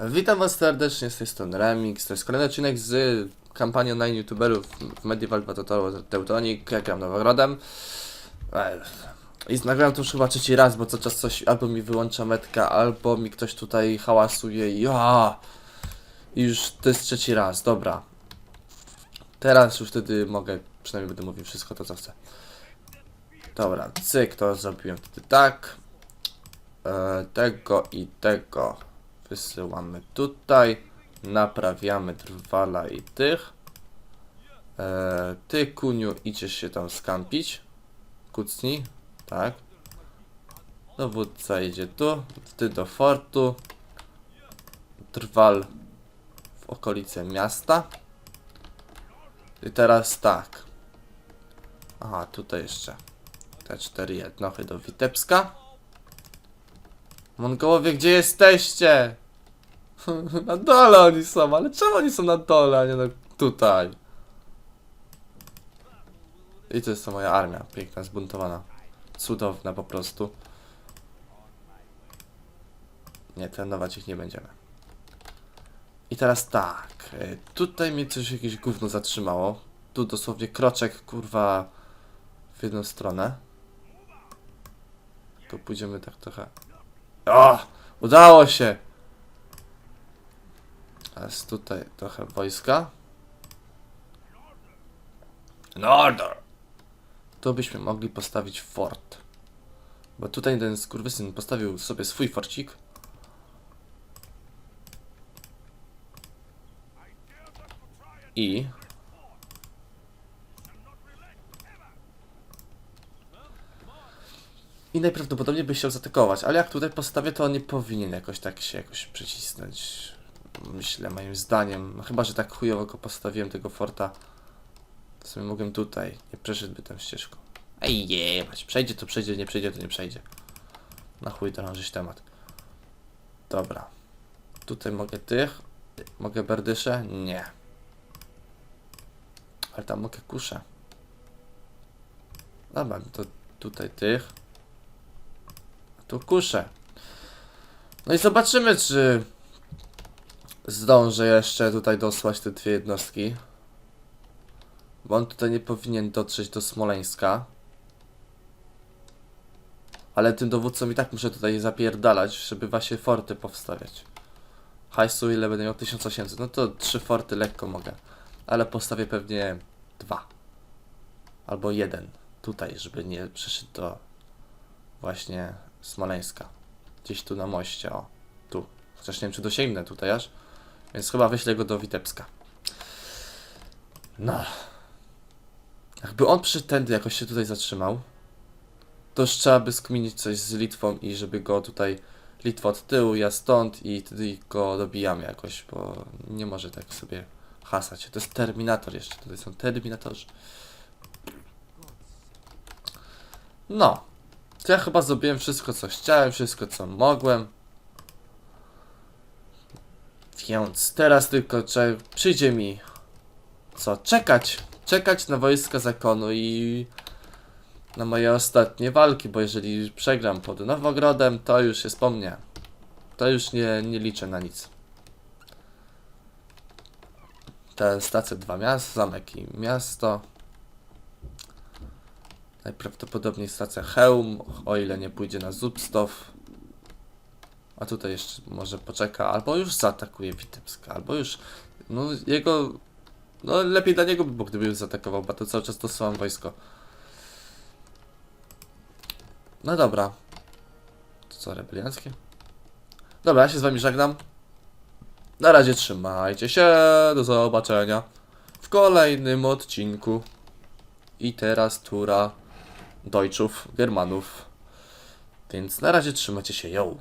Witam was serdecznie, z tej strony Remix, to jest kolejny odcinek z kampanii online youtuberów w Medieval Battle Teutonic, jak gram Nowogrodem. I nagram to już chyba trzeci raz, bo co czas coś albo mi wyłącza metka, albo mi ktoś tutaj hałasuje ja. I już to jest trzeci raz, dobra. Teraz już wtedy mogę, przynajmniej będę mówił wszystko to co chcę. Dobra, cyk, to zrobiłem wtedy tak. E, tego i tego wysyłamy tutaj. Naprawiamy trwala i tych. E, ty, Kuniu, idziesz się tam skampić. Kucnij, tak. Dowódca idzie tu, ty do fortu. Trwal w okolice miasta. I teraz tak. Aha, tutaj jeszcze te cztery jednochy do Witebska. Mongołowie, gdzie jesteście? na dole oni są, ale czemu oni są na dole, a nie na tutaj? I to jest to moja armia, piękna, zbuntowana. Cudowna po prostu. Nie, trenować ich nie będziemy. I teraz tak, y, tutaj mnie coś jakieś gówno zatrzymało. Tu dosłownie kroczek, kurwa, w jedną stronę. To pójdziemy tak trochę. O! Udało się! Teraz tutaj trochę wojska. In order! Tu byśmy mogli postawić fort. Bo tutaj ten skurwysyn postawił sobie swój forcik. I... I najprawdopodobniej by chciał zaatakować, ale jak tutaj postawię, to on nie powinien jakoś tak się jakoś przycisnąć. Myślę, moim zdaniem. No chyba, że tak chujowo go postawiłem, tego forta. To sobie mogłem tutaj. Nie przeszedłby tą ścieżką. Ej, jebać. Przejdzie to przejdzie, nie przejdzie to nie przejdzie. Na chuj drążyć temat. Dobra. Tutaj mogę tych. Mogę berdysze? Nie. Ale tam mogę kuszę. Dobra, to tutaj tych. A tu kuszę. No i zobaczymy, czy zdążę jeszcze tutaj dosłać te dwie jednostki. Bo on tutaj nie powinien dotrzeć do Smoleńska. Ale tym dowódcom i tak muszę tutaj zapierdalać, żeby właśnie forty powstawiać. Hajsu ile będę miał? 1800. No to trzy forty lekko mogę. Ale postawię pewnie dwa. Albo jeden. Tutaj, żeby nie przeszedł do właśnie Smoleńska. Gdzieś tu na moście, o. Tu. Chociaż nie wiem, czy dosięgnę tutaj aż. Więc chyba wyślę go do Witebska. No. Jakby on przy tędy jakoś się tutaj zatrzymał, to już trzeba by skminić coś z Litwą i żeby go tutaj Litwa od tyłu, ja stąd i wtedy go dobijamy jakoś, bo nie może tak sobie hasać. To jest Terminator jeszcze, tutaj są Terminatorzy. No. To ja chyba zrobiłem wszystko, co chciałem, wszystko, co mogłem. Więc teraz tylko przyjdzie mi co? Czekać. Czekać na wojska zakonu i na moje ostatnie walki, bo jeżeli przegram pod Nowogrodem, to już jest po mnie. To już nie, nie liczę na nic. Te stacje dwa miasta, zamek i miasto. Najprawdopodobniej stacja Hełm, o ile nie pójdzie na Zubstow. A tutaj jeszcze może poczeka, albo już zaatakuje Witebsk, albo już, no jego, no lepiej dla niego by było, gdyby już zaatakował, bo to cały czas dosyłam wojsko. No dobra. To co, rebelianckie? Dobra, ja się z wami żegnam. Na razie trzymajcie się, do zobaczenia w kolejnym odcinku. I teraz tura Deutschów, Germanów. Więc na razie trzymajcie się, yo!